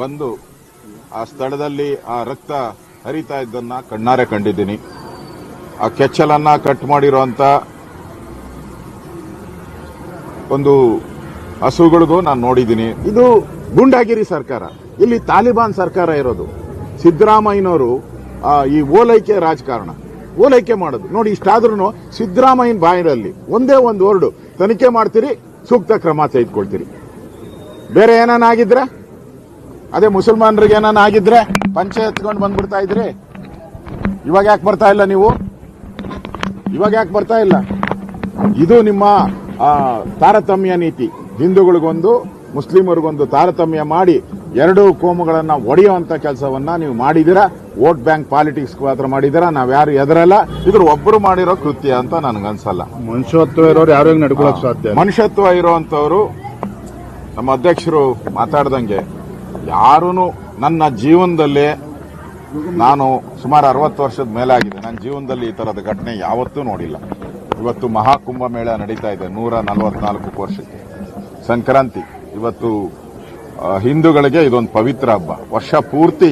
ಬಂದು ಆ ಸ್ಥಳದಲ್ಲಿ ಆ ರಕ್ತ ಹರಿತಾ ಇದ್ದನ್ನ ಕಣ್ಣಾರೆ ಕಂಡಿದ್ದೀನಿ. ಆ ಕೆಚ್ಚಲನ್ನ ಕಟ್ ಮಾಡಿರುವಂತ ಒಂದು ಹಸುಗಳಿಗೂ ನಾನು ನೋಡಿದ್ದೀನಿ. ಇದು ಗುಂಡಾಗಿರಿ ಸರ್ಕಾರ. ಇಲ್ಲಿ ತಾಲಿಬಾನ್ ಸರ್ಕಾರ ಇರೋದು. ಸಿದ್ದರಾಮಯ್ಯನವರು ಈ ಓಲೈಕೆ ರಾಜಕಾರಣ. ಓಲೈಕೆ ಮಾಡೋದು. ನೋಡಿ ಇಷ್ಟಾದ್ರೂ ಸಿದ್ದರಾಮಯ್ಯನ ಬಾಯಿನಲ್ಲಿ ಒಂದೇ ಒಂದು ವರ್ಡು. ತನಿಖೆ ಮಾಡ್ತೀರಿ, ಸೂಕ್ತ ಕ್ರಮ ತೆಗೆದುಕೊಳ್ತೀರಿ. ಬೇರೆ ಏನಾನ ಆಗಿದ್ರೆ ಅದೇ ಮುಸಲ್ಮಾನರಿಗೆ ಏನಾನ ಆಗಿದ್ರೆ ಪಂಚೆ ಎತ್ಕೊಂಡು ಬಂದ್ಬಿಡ್ತಾ ಇದ್ರಿ? ಇವಾಗ ಯಾಕೆ ಬರ್ತಾ ಇಲ್ಲ ನೀವು? ಇವಾಗ ಯಾಕೆ ಬರ್ತಾ ಇಲ್ಲ? ಇದು ನಿಮ್ಮ ತಾರತಮ್ಯ ನೀತಿ. ಹಿಂದೂಗಳಿಗೊಂದು ಮುಸ್ಲಿಮರಿಗೊಂದು ತಾರತಮ್ಯ ಮಾಡಿ ಎರಡು ಕೋಮುಗಳನ್ನ ಒಡೆಯುವಂತ ಕೆಲಸವನ್ನ ನೀವು ಮಾಡಿದಿರಾ? ವೋಟ್ ಬ್ಯಾಂಕ್ ಪಾಲಿಟಿಕ್ಸ್ ಮಾತ್ರ ಮಾಡಿದಿರಾ? ನಾವ್ಯಾರು ಎದರಲ್ಲ? ಇದ್ರ ಒಬ್ಬರು ಮಾಡಿರೋ ಕೃತ್ಯ ಅಂತ ನನ್ಗನ್ಸಲ್ಲ. ಮನುಷ್ಯತ್ವ ಇರೋರು ಯಾರು ನಡ್ಕೊಳಕ್ ಸಾಧ್ಯ. ಮನುಷ್ಯತ್ವ ಇರುವಂತವರು ನಮ್ಮ ಅಧ್ಯಕ್ಷರು ಮಾತಾಡ್ದಂಗೆ ಯಾರೂ ನನ್ನ ಜೀವನದಲ್ಲಿ ನಾನು ಸುಮಾರು ಅರವತ್ತು ವರ್ಷದ ಮೇಲಾಗಿದೆ. ನನ್ನ ಜೀವನದಲ್ಲಿ ಈ ತರದ ಘಟನೆ ಯಾವತ್ತೂ ನೋಡಿಲ್ಲ. ಇವತ್ತು ಮಹಾಕುಂಭ ಮೇಳ ನಡೀತಾ ಇದೆ ನೂರ ನಲವತ್ನಾಲ್ಕು ವರ್ಷಕ್ಕೆ. ಸಂಕ್ರಾಂತಿ. ಇವತ್ತು ಹಿಂದೂಗಳಿಗೆ ಇದೊಂದು ಪವಿತ್ರ ಹಬ್ಬ. ವರ್ಷ ಪೂರ್ತಿ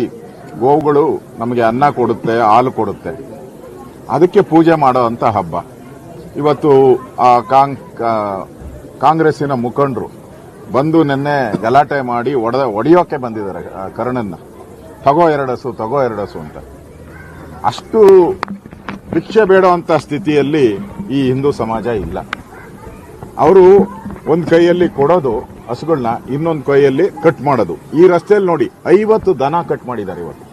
ಗೋವುಗಳು ನಮಗೆ ಅನ್ನ ಕೊಡುತ್ತೆ, ಹಾಲು ಕೊಡುತ್ತೆ. ಅದಕ್ಕೆ ಪೂಜೆ ಮಾಡುವಂತ ಹಬ್ಬ. ಇವತ್ತು ಕಾಂಗ್ರೆಸ್ಸಿನ ಮುಖಂಡರು ಬಂದು ನಿನ್ನೆ ಗಲಾಟೆ ಮಾಡಿ ಒಡೆದ ಒಡೆಯೋಕೆ ಬಂದಿದ್ದಾರೆ ಕರ್ಣನ್ನ. ತಗೋ ಎರಡಸು ತಗೋ ಎರಡಸು ಅಂತ. ಅಷ್ಟು ಭಿಕ್ಷೆ ಅಂತ ಸ್ಥಿತಿಯಲ್ಲಿ ಈ ಹಿಂದೂ ಸಮಾಜ ಇಲ್ಲ. ಅವರು ಒಂದು ಕೈಯಲ್ಲಿ ಕೊಡೋದು ಹಸುಗಳನ್ನ ಇನ್ನೊಂದು ಕೈಯಲ್ಲಿ ಕಟ್ ಮಾಡೋದು. ಈ ರಸ್ತೆಯಲ್ಲಿ ನೋಡಿ, ಐವತ್ತು ದನ ಕಟ್ ಮಾಡಿದ್ದಾರೆ ಇವತ್ತು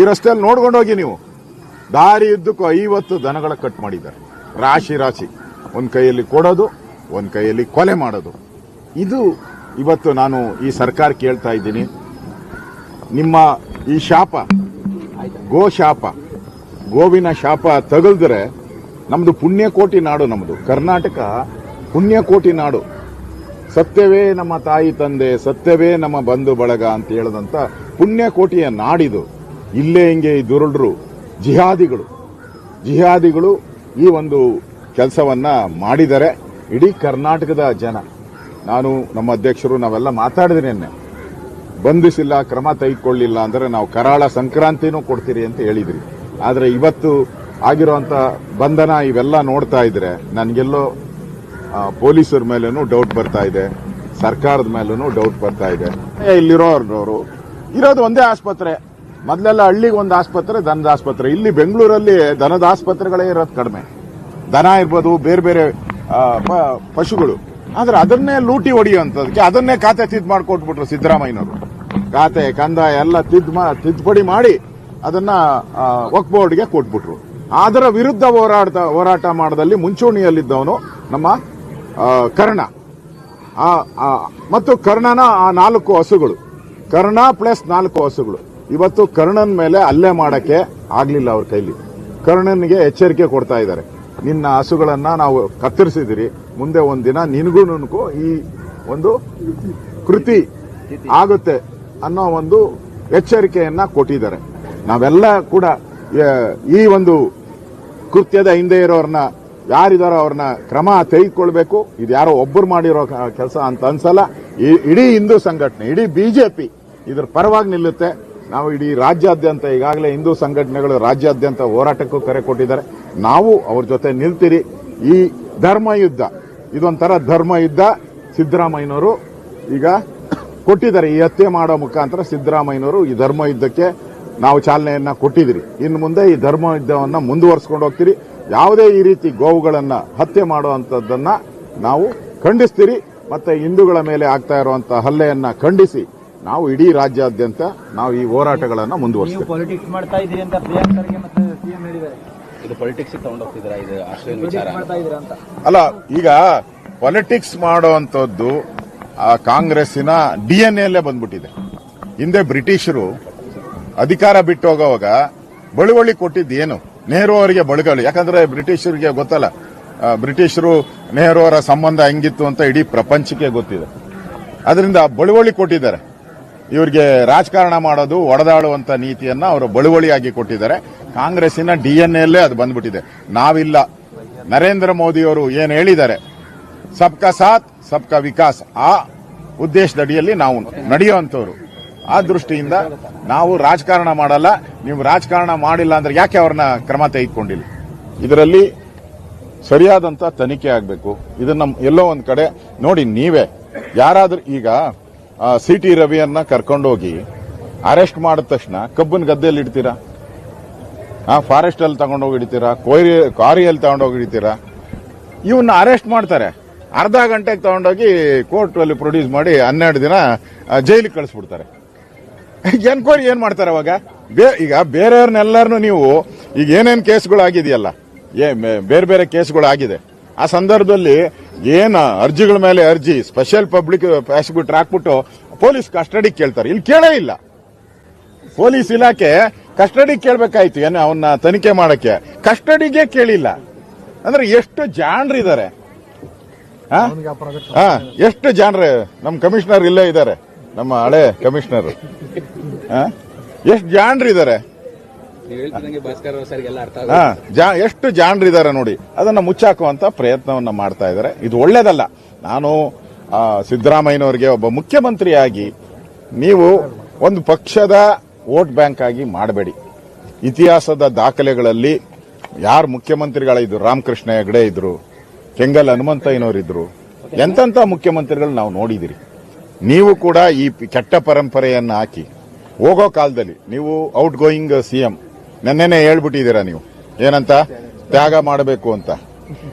ಈ ರಸ್ತೆಯಲ್ಲಿ ನೋಡ್ಕೊಂಡೋಗಿ ನೀವು. ದಾರಿ ಇದ್ದಕ್ಕೂ ಐವತ್ತು ದನಗಳ ಕಟ್ ಮಾಡಿದ್ದಾರೆ. ರಾಶಿ ರಾಶಿ. ಒಂದು ಕೈಯಲ್ಲಿ ಕೊಡೋದು, ಒಂದು ಕೈಯಲ್ಲಿ ಕೊಲೆ ಮಾಡೋದು. ಇದು ಇವತ್ತು ನಾನು ಈ ಸರ್ಕಾರ ಕೇಳ್ತಾ ಇದ್ದೀನಿ. ನಿಮ್ಮ ಈ ಶಾಪ, ಗೋ ಶಾಪ, ಗೋವಿನ ಶಾಪ ತಗಲ್ದ್ರೆ ನಮ್ಮದು ಪುಣ್ಯಕೋಟಿ ನಾಡು ನಮ್ಮದು ಕರ್ನಾಟಕ ಪುಣ್ಯಕೋಟಿ ನಾಡು. ಸತ್ಯವೇ ನಮ್ಮ ತಾಯಿ ತಂದೆ, ಸತ್ಯವೇ ನಮ್ಮ ಬಂಧು ಬಳಗ ಅಂತ ಹೇಳದಂತ ಪುಣ್ಯಕೋಟಿಯ ನಾಡಿದು. ಇಲ್ಲೇ ಹಿಂಗೆ ಈ ದುರುಳರು, ಜಿಹಾದಿಗಳು. ಜಿಹಾದಿಗಳು ಈ ಒಂದು ಕೆಲಸವನ್ನ ಮಾಡಿದರೆ ಇಡೀ ಕರ್ನಾಟಕದ ಜನ. ನಾನು ನಮ್ಮ ಅಧ್ಯಕ್ಷರು ನಾವೆಲ್ಲ ಮಾತಾಡಿದ್ರೆ ನಿನ್ನೆ. ಬಂಧಿಸಿಲ್ಲ, ಕ್ರಮ ತೆಗೆದುಕೊಳ್ಳಿಲ್ಲ ಅಂದರೆ ನಾವು ಕರಾಳ ಸಂಕ್ರಾಂತಿನೂ ಕೊಡ್ತೀರಿ ಅಂತ ಹೇಳಿದ್ರಿ. ಆದರೆ ಇವತ್ತು ಆಗಿರುವಂತ ಬಂಧನ ಇವೆಲ್ಲ ನೋಡ್ತಾ ಇದ್ರೆ ನನಗೆಲ್ಲೋ ಪೊಲೀಸರ ಮೇಲೂ ಡೌಟ್ ಬರ್ತಾ ಇದೆ, ಸರ್ಕಾರದ ಮೇಲೂ ಡೌಟ್ ಬರ್ತಾ ಇದೆ. ಇಲ್ಲಿರೋರು ಇರೋದು ಒಂದೇ ಆಸ್ಪತ್ರೆ. ಮೊದಲೆಲ್ಲ ಹಳ್ಳಿಗೆ ಒಂದು ಆಸ್ಪತ್ರೆ, ದನದ ಆಸ್ಪತ್ರೆ. ಇಲ್ಲಿ ಬೆಂಗಳೂರಲ್ಲಿ ದನದ ಆಸ್ಪತ್ರೆಗಳೇ ಇರೋದು ಕಡಿಮೆ. ದನ ಇರ್ಬೋದು, ಬೇರೆ ಬೇರೆ ಪಶುಗಳು. ಆದ್ರೆ ಅದನ್ನೇ ಲೂಟಿ ಹೊಡೆಯುವಂಥದಕ್ಕೆ ಅದನ್ನೇ ಖಾತೆ ತಿದ್ದು ಮಾಡಿಕೊಟ್ಬಿಟ್ರು ಸಿದ್ದರಾಮಯ್ಯನವರು. ಖಾತೆ, ಕಂದಾಯ ಎಲ್ಲ ತಿದ್ದು ತಿದ್ದುಪಡಿ ಮಾಡಿ ಅದನ್ನ ವಕ್ ಬೋರ್ಡ್ಗೆ ಕೊಟ್ಬಿಟ್ರು. ಅದರ ವಿರುದ್ಧ ಹೋರಾಟ ಹೋರಾಟ ಮಾಡದಲ್ಲಿ ಮುಂಚೂಣಿಯಲ್ಲಿದ್ದವನು ನಮ್ಮ ಕರ್ಣ. ಮತ್ತು ಕರ್ಣನ ಆ ನಾಲ್ಕು ಹಸುಗಳು. ಕರ್ಣ ಪ್ಲಸ್ ನಾಲ್ಕು ಹಸುಗಳು. ಇವತ್ತು ಕರ್ಣನ ಮೇಲೆ ಹಲ್ಲೆ ಮಾಡಕ್ಕೆ ಆಗ್ಲಿಲ್ಲ ಅವ್ರ ಕೈಲಿ. ಕರ್ಣನಿಗೆ ಎಚ್ಚರಿಕೆ ಕೊಡ್ತಾ ಇದ್ದಾರೆ. ನಿನ್ನ ಹಸುಗಳನ್ನ ನಾವು ಕತ್ತರಿಸಿದಿರಿ. ಮುಂದೆ ಒಂದಿನ ನಿನಗೂ ಈ ಒಂದು ಕೃತಿ ಆಗುತ್ತೆ ಅನ್ನೋ ಒಂದು ಎಚ್ಚರಿಕೆಯನ್ನ ಕೊಟ್ಟಿದ್ದಾರೆ. ನಾವೆಲ್ಲ ಕೂಡ ಈ ಒಂದು ಕೃತ್ಯದ ಹಿಂದೆ ಇರೋರ್ನ, ಯಾರಿದಾರೋ ಅವ್ರನ್ನ ಕ್ರಮ ತೆಗೆದುಕೊಳ್ಬೇಕು. ಇದು ಯಾರೋ ಒಬ್ಬರು ಮಾಡಿರೋ ಕೆಲಸ ಅಂತ ಅನ್ಸಲ್ಲ. ಇಡೀ ಹಿಂದೂ ಸಂಘಟನೆ, ಇಡೀ ಬಿಜೆಪಿ ಇದ್ರ ಪರವಾಗಿ ನಿಲ್ಲುತ್ತೆ. ನಾವು ಇಡೀ ರಾಜ್ಯಾದ್ಯಂತ ಈಗಾಗಲೇ ಹಿಂದೂ ಸಂಘಟನೆಗಳು ರಾಜ್ಯಾದ್ಯಂತ ಹೋರಾಟಕ್ಕೂ ಕರೆ ಕೊಟ್ಟಿದ್ದಾರೆ. ನಾವು ಅವ್ರ ಜೊತೆ ನಿಲ್ತೀರಿ. ಈ ಧರ್ಮ ಯುದ್ಧ ಇದೊಂಥರ ಧರ್ಮ ಯುದ್ಧ ಸಿದ್ದರಾಮಯ್ಯನವರು ಈಗ ಕೊಟ್ಟಿದ್ದಾರೆ. ಈ ಹತ್ಯೆ ಮಾಡೋ ಮುಖಾಂತರ ಸಿದ್ದರಾಮಯ್ಯನವರು ಈ ಧರ್ಮ ಯುದ್ಧಕ್ಕೆ ನಾವು ಚಾಲನೆಯನ್ನ ಕೊಟ್ಟಿದ್ದೀರಿ. ಇನ್ನು ಮುಂದೆ ಈ ಧರ್ಮ ಯುದ್ಧವನ್ನು ಮುಂದುವರಿಸಿಕೊಂಡು ಹೋಗ್ತೀರಿ. ಯಾವುದೇ ಈ ರೀತಿ ಗೋವುಗಳನ್ನ ಹತ್ಯೆ ಮಾಡುವಂಥದ್ದನ್ನು ನಾವು ಖಂಡಿಸ್ತೀರಿ. ಮತ್ತೆ ಹಿಂದೂಗಳ ಮೇಲೆ ಆಗ್ತಾ ಇರುವಂತಹ ಹಲ್ಲೆಯನ್ನು ಖಂಡಿಸಿ ನಾವು ಇಡೀ ರಾಜ್ಯಾದ್ಯಂತ ನಾವು ಈ ಹೋರಾಟಗಳನ್ನು ಮುಂದುವರಿಸ್ತೀವಿ. ಇದು ಪೊಲಿಟಿಕ್ಸ್ ತಗೊಂಡೋಗ್ತಿದ್ದೀರಾ? ಇದು ವಿಚಾರ? ಅಲ್ಲ ಈಗ ಪಾಲಿಟಿಕ್ಸ್ ಮಾಡುವಂತದ್ದು ಆ ಕಾಂಗ್ರೆಸ್ಸಿನ ಡಿ ಎನ್ ಎಲ್ಲೇ ಬಂದ್ಬಿಟ್ಟಿದೆ. ಹಿಂದೆ ಬ್ರಿಟಿಷರು ಅಧಿಕಾರ ಬಿಟ್ಟು ಹೋಗೋವಾಗ ಬಳುವಳಿ ಕೊಟ್ಟಿದ್ದು ಏನು? ನೆಹರು ಅವರಿಗೆ ಬಳುಗಳು. ಯಾಕಂದ್ರೆ ಬ್ರಿಟಿಷರಿಗೆ ಗೊತ್ತಲ್ಲ ಬ್ರಿಟಿಷರು ನೆಹರು ಅವರ ಸಂಬಂಧ ಹೆಂಗಿತ್ತು ಅಂತ ಇಡೀ ಪ್ರಪಂಚಕ್ಕೆ ಗೊತ್ತಿದೆ. ಅದರಿಂದ ಬಳುವಳಿ ಕೊಟ್ಟಿದ್ದಾರೆ. ಇವರಿಗೆ ರಾಜಕಾರಣ ಮಾಡೋದು ಒಡೆದಾಡುವಂತ ನೀತಿಯನ್ನ ಅವರು ಬಳುವಳಿಯಾಗಿ ಕೊಟ್ಟಿದ್ದಾರೆ. ಕಾಂಗ್ರೆಸ್ಸಿನ ಡಿಎನ್ಎಲ್ಲೇ ಅದು ಬಂದ್ಬಿಟ್ಟಿದೆ. ನಾವಿಲ್ಲ. ನರೇಂದ್ರ ಮೋದಿ ಅವರು ಏನು ಹೇಳಿದ್ದಾರೆ? ಸಬ್ಕಾ ಸಾಥ್, ಸಬ್ಕಾ ವಿಕಾಸ್. ಆ ಉದ್ದೇಶದಡಿಯಲ್ಲಿ ನಾವು ನಡೆಯುವಂಥವ್ರು. ಆ ದೃಷ್ಟಿಯಿಂದ ನಾವು ರಾಜಕಾರಣ ಮಾಡಲ್ಲ. ನೀವು ರಾಜಕಾರಣ ಮಾಡಿಲ್ಲ ಅಂದ್ರೆ ಯಾಕೆ ಅವ್ರನ್ನ ಕ್ರಮ ತೆಗೆದುಕೊಂಡಿಲ್ಲ? ಇದರಲ್ಲಿ ಸರಿಯಾದಂತ ತನಿಖೆ ಆಗಬೇಕು. ಇದನ್ನ ಎಲ್ಲೋ ಒಂದು ಕಡೆ ನೋಡಿ ನೀವೇ. ಯಾರಾದರೂ ಈಗ ಸಿ ಟಿ ರವಿಯನ್ನ ಕರ್ಕೊಂಡೋಗಿ ಅರೆಸ್ಟ್ ಮಾಡಿದ ತಕ್ಷಣ ಕಬ್ಬನ್ ಗದ್ದೆಯಲ್ಲಿ ಇಡ್ತೀರಾ? ಆ ಫಾರೆಸ್ಟ್ ಅಲ್ಲಿ ತಗೊಂಡೋಗಿ ಇಡ್ತೀರಾ? ಕೋರಿ ಕಾರಿಯಲ್ಲಿ ತಗೊಂಡೋಗಿ ಇಡ್ತೀರಾ? ಇವನ್ನ ಅರೆಸ್ಟ್ ಮಾಡ್ತಾರೆ. ಅರ್ಧ ಗಂಟೆಗೆ ತಗೊಂಡೋಗಿ ಕೋರ್ಟ್ ಅಲ್ಲಿ ಪ್ರೊಡ್ಯೂಸ್ ಮಾಡಿ ಹನ್ನೆರಡು ದಿನ ಜೈಲಿಗೆ ಕಳಿಸ್ಬಿಡ್ತಾರೆ. ಎನ್ಕ್ವೈರಿ ಏನ್ ಮಾಡ್ತಾರೆ ಅವಾಗ? ಬೇ- ಈಗ ಬೇರೆಯವ್ರನ್ನೆಲ್ಲರನ್ನು ನೀವು, ಈಗ ಏನೇನು ಕೇಸ್ಗಳು ಆಗಿದೆಯಲ್ಲ ಏ ಬೇರೆ ಬೇರೆ ಕೇಸ್ಗಳು ಆಗಿದೆ ಆ ಸಂದರ್ಭದಲ್ಲಿ ಏನ್ ಅರ್ಜಿಗಳ ಮೇಲೆ ಅರ್ಜಿ ಸ್ಪೆಷಲ್ ಪಬ್ಲಿಕ್ ಪ್ರಾಸಿಕ್ಯೂಟರ್ ಹಾಕ್ಬಿಟ್ಟು ಪೊಲೀಸ್ ಕಸ್ಟಡಿ ಕೇಳ್ತಾರೆ. ಇಲ್ಲಿ ಕೇಳೇ ಇಲ್ಲ. ಪೊಲೀಸ್ ಇಲಾಖೆ ಕಸ್ಟಡಿ ಕೇಳಬೇಕಾಯ್ತು ಏನು ಅವನ್ನ ತನಿಖೆ ಮಾಡಕ್ಕೆ. ಕಸ್ಟಡಿಗೆ ಕೇಳಿಲ್ಲ. ಅಂದ್ರೆ ಎಷ್ಟು ಜಾಣ್ರಿದ್ದಾರೆ ಆ, ಎಷ್ಟು ಜಾಣ್ರೆ ನಮ್ಮ ಕಮಿಷನರ್ ಇಲ್ಲೇ ಇದ್ದಾರೆ ನಮ್ಮ ಹಳೆ ಕಮಿಷನರ್ ಎಷ್ಟು ಜಾಣ್ರಿದ್ದಾರೆ ಎಷ್ಟು ಜಾಣರಿದ್ದಾರೆ ನೋಡಿ, ಅದನ್ನ ಮುಚ್ಚಾಕುವಂತ ಪ್ರಯತ್ನವನ್ನ ಮಾಡ್ತಾ ಇದ್ದಾರೆ ಇದು ಒಳ್ಳೇದಲ್ಲ. ನಾನು ಸಿದ್ದರಾಮಯ್ಯನವರಿಗೆ ಒಬ್ಬ ಮುಖ್ಯಮಂತ್ರಿಯಾಗಿ ನೀವು ಒಂದು ಪಕ್ಷದ ವೋಟ್ ಬ್ಯಾಂಕ್ ಆಗಿ ಮಾಡಬೇಡಿ. ಇತಿಹಾಸದ ದಾಖಲೆಗಳಲ್ಲಿ ಯಾರು ಮುಖ್ಯಮಂತ್ರಿಗಳಿದ್ರು ರಾಮಕೃಷ್ಣ ಹೆಗಡೆ ಇದ್ರು, ಕೆಂಗಲ್ ಹನುಮಂತಯ್ಯನವರಿದ್ರು ಎಂತೆಂಥ ಮುಖ್ಯಮಂತ್ರಿಗಳು ನಾವು ನೋಡಿದಿರಿ. ನೀವು ಕೂಡ ಈ ಕೆಟ್ಟ ಪರಂಪರೆಯನ್ನು ಹಾಕಿ, ಹೋಗೋ ಕಾಲದಲ್ಲಿ ನೀವು ಔಟ್ ಗೋಯಿಂಗ್ ಸಿಎಂ ನೆನ್ನೆನೆ ಹೇಳ್ಬಿಟ್ಟಿದ್ದೀರಾ ನೀವು? ಏನಂತ? ತ್ಯಾಗ ಮಾಡಬೇಕು ಅಂತ.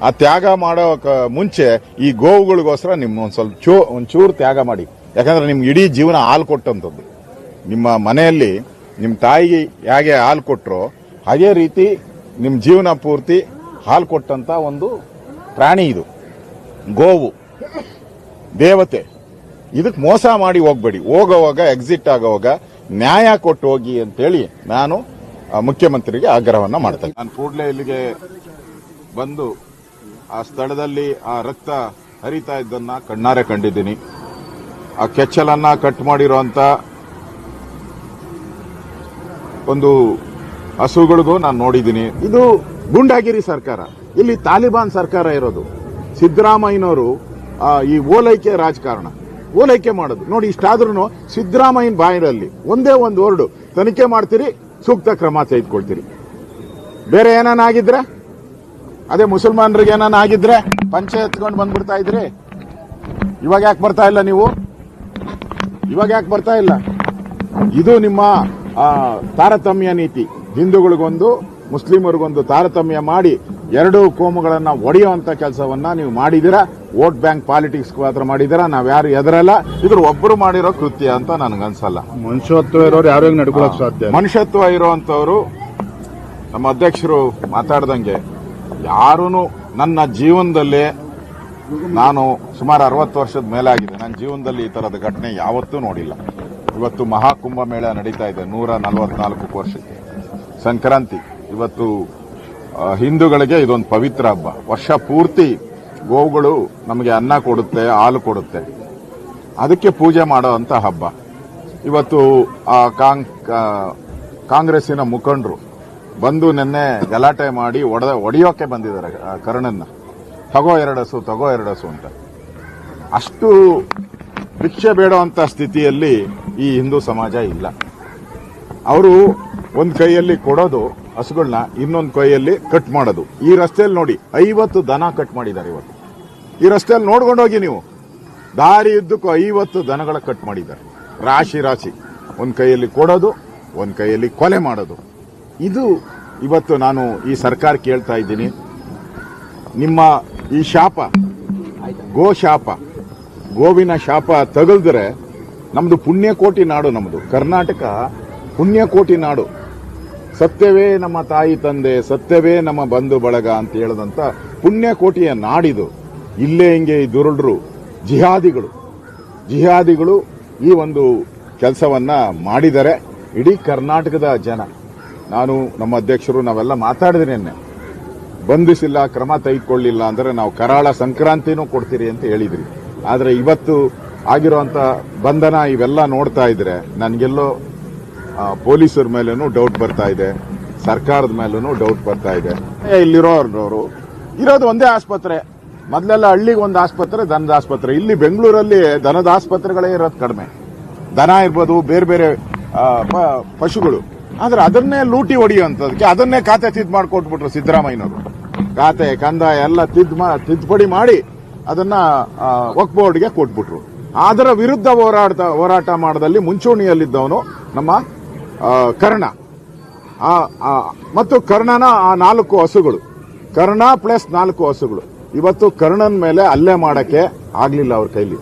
ಆ ತ್ಯಾಗ ಮಾಡೋ ಮುಂಚೆ ಈ ಗೋವುಗಳಿಗೋಸ್ಕರ ನಿಮ್ಮ ಒಂದು ಸ್ವಲ್ಪ ಚೂ ಒಂಚೂರು ತ್ಯಾಗ ಮಾಡಿ. ಯಾಕಂದ್ರೆ ನಿಮ್ಗೆ ಇಡೀ ಜೀವನ ಹಾಲು ಕೊಟ್ಟಂಥದ್ದು. ನಿಮ್ಮ ಮನೆಯಲ್ಲಿ ನಿಮ್ಮ ತಾಯಿಗೆ ಹೇಗೆ ಹಾಲು ಕೊಟ್ಟರೋ ಅದೇ ರೀತಿ ನಿಮ್ಮ ಜೀವನ ಪೂರ್ತಿ ಹಾಲು ಕೊಟ್ಟಂತ ಒಂದು ಪ್ರಾಣಿ ಇದು. ಗೋವು. ದೇವತೆ. ಇದಕ್ಕೆ ಮೋಸ ಮಾಡಿ ಹೋಗ್ಬೇಡಿ. ಹೋಗೋವಾಗ ಎಕ್ಸಿಟ್ ಆಗೋವಾಗ ನ್ಯಾಯ ಕೊಟ್ಟು ಹೋಗಿ ಅಂತೇಳಿ ನಾನು ಮುಖ್ಯಮಂತ್ರಿಗೆ ಆಗ್ರಹವನ್ನು ಮಾಡ್ತೇನೆ. ನಾನು ಕೂಡಲೇ ಇಲ್ಲಿಗೆ ಬಂದು ಆ ಸ್ಥಳದಲ್ಲಿ ಆ ರಕ್ತ ಹರಿತಾ ಇದ್ದನ್ನ ಕಣ್ಣಾರೆ ಕಂಡಿದ್ದೀನಿ. ಆ ಕೆಚ್ಚಲನ್ನ ಕಟ್ ಮಾಡಿರುವಂತ ಒಂದು ಹಸುಗಳಿಗೂ ನಾನು ನೋಡಿದ್ದೀನಿ. ಇದು ಗುಂಡಾಗಿರಿ ಸರ್ಕಾರ. ಇಲ್ಲಿ ತಾಲಿಬಾನ್ ಸರ್ಕಾರ ಇರೋದು. ಸಿದ್ದರಾಮಯ್ಯನವರು ಈ ಓಲೈಕೆ ರಾಜಕಾರಣ. ಓಲೈಕೆ ಮಾಡೋದು. ನೋಡಿ ಇಷ್ಟಾದ್ರೂ ಸಿದ್ದರಾಮಯ್ಯನ ಬಾಯಿನಲ್ಲಿ ಒಂದೇ ಒಂದು ವರ್ಡು, ತನಿಖೆ ಮಾಡ್ತೀರಿ ಸೂಕ್ತ ಕ್ರಮ ತೆಗೆದುಕೊಳ್ತೀರಿ. ಬೇರೆ ಏನಾನ ಆಗಿದ್ರೆ? ಅದೇ ಮುಸಲ್ಮಾನರಿಗೆ ಏನಾನ ಆಗಿದ್ರೆ ಪಂಚೆ ಎತ್ಕೊಂಡು ಬಂದ್ಬಿಡ್ತಾ ಇದ್ರಿ. ಇವಾಗ ಯಾಕೆ ಬರ್ತಾ ಇಲ್ಲ ನೀವು? ಇವಾಗ ಯಾಕೆ ಬರ್ತಾ ಇಲ್ಲ? ಇದು ನಿಮ್ಮ ತಾರತಮ್ಯ ನೀತಿ. ಹಿಂದೂಗಳಿಗೊಂದು, ಮುಸ್ಲಿಮರಿಗೊಂದು ತಾರತಮ್ಯ ಮಾಡಿ ಎರಡು ಕೋಮುಗಳನ್ನ ಒಡೆಯುವಂತ ಕೆಲಸವನ್ನ ನೀವು ಮಾಡಿದಿರಾ? ವೋಟ್ ಬ್ಯಾಂಕ್ ಪಾಲಿಟಿಕ್ಸ್ ಮಾತ್ರ ಮಾಡಿದಾರ ನಾವ್ ಯಾರು ಎದರಲ್ಲ ಇದ್ರ ಒಬ್ಬರು ಮಾಡಿರೋ ಕೃತ್ಯ ಅಂತ ನನಗನ್ಸಲ್ಲ ಮನುಷ್ಯತ್ವ ಇರೋರು ಯಾರು ನಡ್ಕೊಳಕ್ ಸಾಧ್ಯ? ಮನುಷ್ಯತ್ವ ಇರುವಂತವರು ನಮ್ಮ ಅಧ್ಯಕ್ಷರು ಮಾತಾಡ್ದಂಗೆ ಯಾರೂ ನನ್ನ ಜೀವನದಲ್ಲಿ ನಾನು ಸುಮಾರು ಅರವತ್ತು ವರ್ಷದ ಮೇಲಾಗಿದೆ ನನ್ನ ಜೀವನದಲ್ಲಿ ಈ ತರದ ಘಟನೆ ಯಾವತ್ತೂ ನೋಡಿಲ್ಲ. ಇವತ್ತು ಮಹಾಕುಂಭ ಮೇಳ ನಡೀತಾ ಇದೆ ನೂರ ನಲವತ್ನಾಲ್ಕು ವರ್ಷಕ್ಕೆ. ಸಂಕ್ರಾಂತಿ. ಇವತ್ತು ಹಿಂದೂಗಳಿಗೆ ಇದೊಂದು ಪವಿತ್ರ ಹಬ್ಬ. ವರ್ಷ ಪೂರ್ತಿ ಗೋವುಗಳು ನಮಗೆ ಅನ್ನ ಕೊಡುತ್ತೆ, ಹಾಲು ಕೊಡುತ್ತೆ. ಅದಕ್ಕೆ ಪೂಜೆ ಮಾಡೋ ಹಬ್ಬ. ಇವತ್ತು ಆ ಕಾಂಗ್ರೆಸ್ಸಿನ ಮುಖಂಡರು ಬಂದು ನಿನ್ನೆ ಗಲಾಟೆ ಮಾಡಿ ಒಡೆದ ಒಡೆಯೋಕೆ ಬಂದಿದ್ದಾರೆ ಕರ್ಣನ್ನ. ತಗೋ ಎರಡಸು ತಗೋ ಎರಡಸು ಅಂತ. ಅಷ್ಟು ಭಿಕ್ಷೆ ಅಂತ ಸ್ಥಿತಿಯಲ್ಲಿ ಈ ಹಿಂದೂ ಸಮಾಜ ಇಲ್ಲ. ಅವರು ಒಂದು ಕೈಯಲ್ಲಿ ಕೊಡೋದು ಹಸುಗಳನ್ನ ಇನ್ನೊಂದು ಕೈಯಲ್ಲಿ ಕಟ್ ಮಾಡೋದು. ಈ ರಸ್ತೆಯಲ್ಲಿ ನೋಡಿ ಐವತ್ತು ದನ ಕಟ್ ಮಾಡಿದ್ದಾರೆ ಇವತ್ತು. ಈ ರಸ್ತೆಯಲ್ಲಿ ನೋಡ್ಕೊಂಡು ಹೋಗಿ ನೀವು. ದಾರಿ ಇದ್ದಕ್ಕೂ ಐವತ್ತು ದನಗಳ ಕಟ್ ಮಾಡಿದ್ದಾರೆ. ರಾಶಿ ರಾಶಿ. ಒಂದು ಕೈಯಲ್ಲಿ ಕೊಡೋದು, ಒಂದು ಕೈಯಲ್ಲಿ ಕೊಲೆ ಮಾಡೋದು. ಇದು ಇವತ್ತು ನಾನು ಈ ಸರ್ಕಾರ ಕೇಳ್ತಾ ಇದ್ದೀನಿ. ನಿಮ್ಮ ಈ ಶಾಪ, ಗೋ ಶಾಪ, ಗೋವಿನ ಶಾಪ ತಗಲ್ದ್ರೆ ನಮ್ಮದು ಪುಣ್ಯಕೋಟಿ ನಾಡು ನಮ್ಮದು ಕರ್ನಾಟಕ ಪುಣ್ಯಕೋಟಿ ನಾಡು. ಸತ್ಯವೇ ನಮ್ಮ ತಾಯಿ ತಂದೆ, ಸತ್ಯವೇ ನಮ್ಮ ಬಂಧು ಬಳಗ ಅಂತ ಹೇಳದಂತ ಪುಣ್ಯಕೋಟಿಯ ನಾಡಿದು. ಇಲ್ಲೇ ಹಿಂಗೆ ಈ ದುರುಳರು ಜಿಹಾದಿಗಳು. ಜಿಹಾದಿಗಳು ಈ ಒಂದು ಕೆಲಸವನ್ನ ಮಾಡಿದರೆ ಇಡೀ ಕರ್ನಾಟಕದ ಜನ. ನಾನು ನಮ್ಮ ಅಧ್ಯಕ್ಷರು ನಾವೆಲ್ಲ ಮಾತಾಡಿದ್ರೆ ನಿನ್ನೆ. ಬಂಧಿಸಿಲ್ಲ, ಕ್ರಮ ತೆಗೆದುಕೊಳ್ಳಿಲ್ಲ ಅಂದರೆ ನಾವು ಕರಾಳ ಸಂಕ್ರಾಂತಿನೂ ಕೊಡ್ತೀರಿ ಅಂತ ಹೇಳಿದ್ರಿ. ಆದರೆ ಇವತ್ತು ಆಗಿರುವಂತ ಬಂಧನ ಇವೆಲ್ಲ ನೋಡ್ತಾ ಇದ್ರೆ ನನಗೆಲ್ಲೋ ಪೊಲೀಸರ ಮೇಲೂ ಡೌಟ್ ಬರ್ತಾ ಇದೆ, ಸರ್ಕಾರದ ಮೇಲೂ ಡೌಟ್ ಬರ್ತಾ ಇದೆ. ಇಲ್ಲಿರೋರು ಇರೋದು ಒಂದೇ ಆಸ್ಪತ್ರೆ. ಮೊದಲೆಲ್ಲ ಹಳ್ಳಿಗೆ ಒಂದು ಆಸ್ಪತ್ರೆ, ದನದ ಆಸ್ಪತ್ರೆ. ಇಲ್ಲಿ ಬೆಂಗಳೂರಲ್ಲಿ ದನದ ಆಸ್ಪತ್ರೆಗಳೇ ಇರೋದು ಕಡಿಮೆ. ದನ ಇರ್ಬೋದು, ಬೇರೆ ಬೇರೆ ಪಶುಗಳು. ಆದ್ರೆ ಅದನ್ನೇ ಲೂಟಿ ಹೊಡೆಯುವಂಥದಕ್ಕೆ ಅದನ್ನೇ ಖಾತೆ ತಿದ್ದು ಮಾಡಿಕೊಟ್ಬಿಟ್ರು ಸಿದ್ದರಾಮಯ್ಯನವರು. ಖಾತೆ ಕಂದ ಎಲ್ಲ ತಿದ್ದು ಮಾ, ತಿದ್ದುಪಡಿ ಮಾಡಿ ಅದನ್ನ ವಕ್ ಬೋರ್ಡ್ಗೆ ಕೊಟ್ಬಿಟ್ರು. ಅದರ ವಿರುದ್ಧ ಹೋರಾಟ ಹೋರಾಟ ಮಾಡದಲ್ಲಿ ಮುಂಚೂಣಿಯಲ್ಲಿದ್ದವನು ನಮ್ಮ ಕರ್ಣ. ಮತ್ತು ಕರ್ಣನ ಆ ನಾಲ್ಕು ಹಸುಗಳು. ಕರ್ಣ ಪ್ಲಸ್ ನಾಲ್ಕು ಹಸುಗಳು. ಇವತ್ತು ಕರ್ಣನ್ ಮೇಲೆ ಹಲ್ಲೆ ಮಾಡಕ್ಕೆ ಆಗ್ಲಿಲ್ಲ ಅವ್ರ ಕೈಲಿ.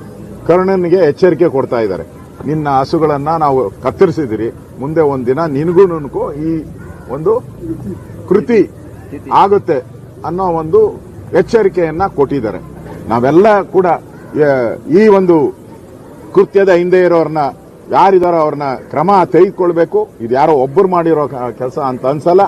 ಕರ್ಣನ್ಗೆ ಎಚ್ಚರಿಕೆ ಕೊಡ್ತಾ ಇದ್ದಾರೆ. ನಿನ್ನ ಹಸುಗಳನ್ನ ನಾವು ಕತ್ತರಿಸಿದಿರಿ. ಮುಂದೆ ಒಂದಿನ ನಿನಗೂ ನನಗೂ ಈ ಒಂದು ಕೃತಿ ಆಗುತ್ತೆ ಅನ್ನೋ ಒಂದು ಎಚ್ಚರಿಕೆಯನ್ನ ಕೊಟ್ಟಿದ್ದಾರೆ. ನಾವೆಲ್ಲ ಕೂಡ ಈ ಒಂದು ಕೃತ್ಯದ ಹಿಂದೆ ಇರೋರ್ನ, ಯಾರಿದಾರೋ ಅವ್ರನ್ನ ಕ್ರಮ ತೆಗೆದುಕೊಳ್ಬೇಕು. ಇದು ಯಾರೋ ಒಬ್ಬರು ಮಾಡಿರೋ ಕೆಲಸ ಅಂತ ಅನ್ಸಲ್ಲ.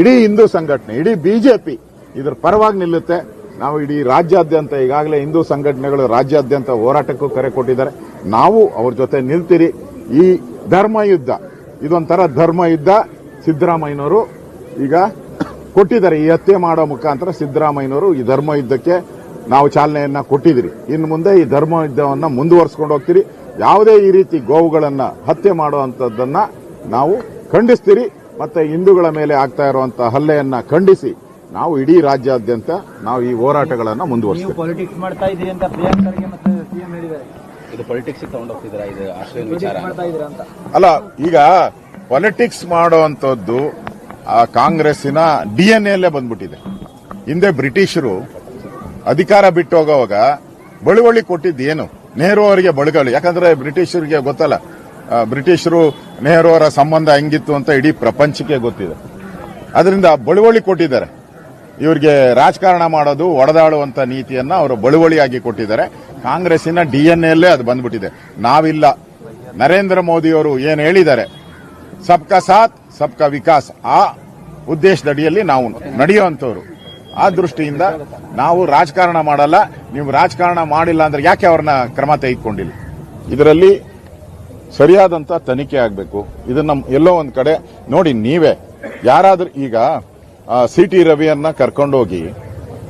ಇಡೀ ಹಿಂದೂ ಸಂಘಟನೆ, ಇಡೀ ಬಿಜೆಪಿ ಇದ್ರ ಪರವಾಗಿ ನಿಲ್ಲುತ್ತೆ. ನಾವು ಇಡೀ ರಾಜ್ಯಾದ್ಯಂತ ಈಗಾಗಲೇ ಹಿಂದೂ ಸಂಘಟನೆಗಳು ರಾಜ್ಯಾದ್ಯಂತ ಹೋರಾಟಕ್ಕೂ ಕರೆ ಕೊಟ್ಟಿದ್ದಾರೆ. ನಾವು ಅವ್ರ ಜೊತೆ ನಿಲ್ತೀರಿ. ಈ ಧರ್ಮ ಯುದ್ಧ ಇದೊಂಥರ ಧರ್ಮ ಯುದ್ಧ ಸಿದ್ದರಾಮಯ್ಯನವರು ಈಗ ಕೊಟ್ಟಿದ್ದಾರೆ. ಈ ಹತ್ಯೆ ಮಾಡೋ ಮುಖಾಂತರ ಸಿದ್ದರಾಮಯ್ಯನವರು ಈ ಧರ್ಮ ಯುದ್ಧಕ್ಕೆ ನಾವು ಚಾಲನೆಯನ್ನ ಕೊಟ್ಟಿದ್ದೀರಿ. ಇನ್ನು ಮುಂದೆ ಈ ಧರ್ಮ ಯುದ್ಧವನ್ನು ಮುಂದುವರಿಸಿಕೊಂಡು ಹೋಗ್ತೀರಿ. ಯಾವುದೇ ಈ ರೀತಿ ಗೋವುಗಳನ್ನ ಹತ್ಯೆ ಮಾಡುವಂಥದ್ದನ್ನು ನಾವು ಖಂಡಿಸ್ತೀರಿ. ಮತ್ತೆ ಹಿಂದೂಗಳ ಮೇಲೆ ಆಗ್ತಾ ಇರುವಂತಹ ಹಲ್ಲೆಯನ್ನ ಖಂಡಿಸಿ ನಾವು ಇಡೀ ರಾಜ್ಯಾದ್ಯಂತ ನಾವು ಈ ಹೋರಾಟಗಳನ್ನು ನೀವು ಮುಂದುವರಿಸ್ತೀವಿ ಪಾಲಿಟಿಕ್ಸ್ ಮಾಡ್ತಾ ಇದ್ದೀರಿ ಅಂತ ಪ್ರಿಯಾಂಕರಿಗೆ ಮತ್ತೆ ಸಿಎಂ ಹೇಳಿದ್ದಾರೆ. ಇದು ಪೊಲಿಟಿಕ್ಸ್ ತಗೊಂಡೋಗ್ತಿದ್ದೀರಾ ಇದು ಆಶ್ರಯ ವಿಚಾರ. ಅಲ್ಲ ಈಗ ಪಾಲಿಟಿಕ್ಸ್ ಮಾಡುವಂತದ್ದು ಆ ಕಾಂಗ್ರೆಸ್ಸಿನ ಡಿ ಎನ್ ಎಲ್ಲೇ ಬಂದ್ಬಿಟ್ಟಿದೆ. ಹಿಂದೆ ಬ್ರಿಟಿಷರು ಅಧಿಕಾರ ಬಿಟ್ಟು ಹೋಗೋವಾಗ ಬಳುವಳಿ ಕೊಟ್ಟಿದ್ದು ಏನು? ನೆಹರು ಅವರಿಗೆ ಬಳುವಳಿ. ಯಾಕಂದ್ರೆ ಬ್ರಿಟಿಷರಿಗೆ ಗೊತ್ತಲ್ಲ ಬ್ರಿಟಿಷರು ನೆಹರು ಅವರ ಸಂಬಂಧ ಹೆಂಗಿತ್ತು ಅಂತ ಇಡೀ ಪ್ರಪಂಚಕ್ಕೆ ಗೊತ್ತಿದೆ. ಅದರಿಂದ ಬಳುವಳಿ ಕೊಟ್ಟಿದ್ದಾರೆ. ಇವರಿಗೆ ರಾಜಕಾರಣ ಮಾಡೋದು ಒಡೆದಾಡುವಂತ ನೀತಿಯನ್ನ ಅವರು ಬಳುವಳಿಯಾಗಿ ಕೊಟ್ಟಿದ್ದಾರೆ. ಕಾಂಗ್ರೆಸ್ಸಿನ ಎಲ್ಲೇ ಅದು ಬಂದ್ಬಿಟ್ಟಿದೆ. ನಾವಿಲ್ಲ. ನರೇಂದ್ರ ಮೋದಿ ಅವರು ಏನು ಹೇಳಿದ್ದಾರೆ? ಸಬ್ಕಾ ಸಾಥ್, ಸಬ್ಕಾ ವಿಕಾಸ್. ಆ ಉದ್ದೇಶದಡಿಯಲ್ಲಿ ನಾವು ನಡೆಯುವಂಥವ್ರು. ಆ ದೃಷ್ಟಿಯಿಂದ ನಾವು ರಾಜಕಾರಣ ಮಾಡಲ್ಲ. ನೀವು ರಾಜಕಾರಣ ಮಾಡಿಲ್ಲ ಅಂದ್ರೆ ಯಾಕೆ ಅವ್ರನ್ನ ಕ್ರಮ ತೆಗೆದುಕೊಂಡಿಲ್ಲ? ಇದರಲ್ಲಿ ಸರಿಯಾದಂತ ತನಿಖೆ ಆಗಬೇಕು. ಇದನ್ನ ಎಲ್ಲೋ ಒಂದು ಕಡೆ ನೋಡಿ ನೀವೇ. ಯಾರಾದರೂ ಈಗ ಸಿ ಟಿ ರವಿಯನ್ನ ಕರ್ಕೊಂಡೋಗಿ